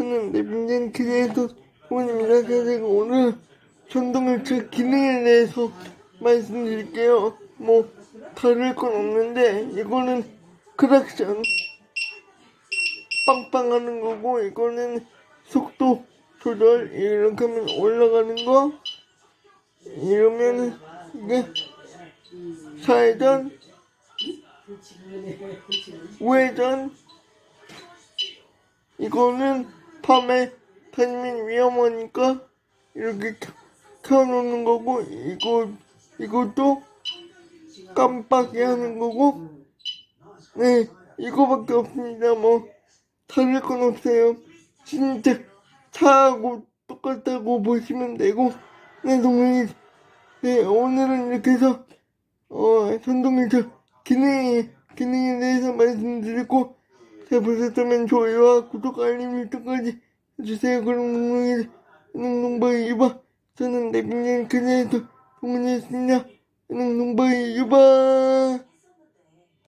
내빈전 기대에서 부모님이라 제가 오늘 전동일체 기능에 대해서 말씀드릴게요. 뭐 다를 건 없는데 이거는 크락션 빵빵하는 거고 이거는 속도 조절 이렇게 하면 올라가는 거? 이러면 이게 좌회전? 우회전? 이거는 밤에 다니면 위험하니까 이렇게 켜- 켜놓는 거고 이거 이것도 깜빡이 하는 거고. 네 이거밖에 없습니다. 뭐 다를 건 없어요. 진짜 차하고 똑같다고 보시면 되고. 네 동생이 네 오늘은 이렇게 해서 어 전동일차 기능 기능에 대해서 말씀드리고 잘 보셨다면 좋아요와 구독 알림 설정까지 해주세요. 그럼 동생이 농농바이 유바. 저는 내빈년 그녀에서 동문이었습니다. 농농바이 유바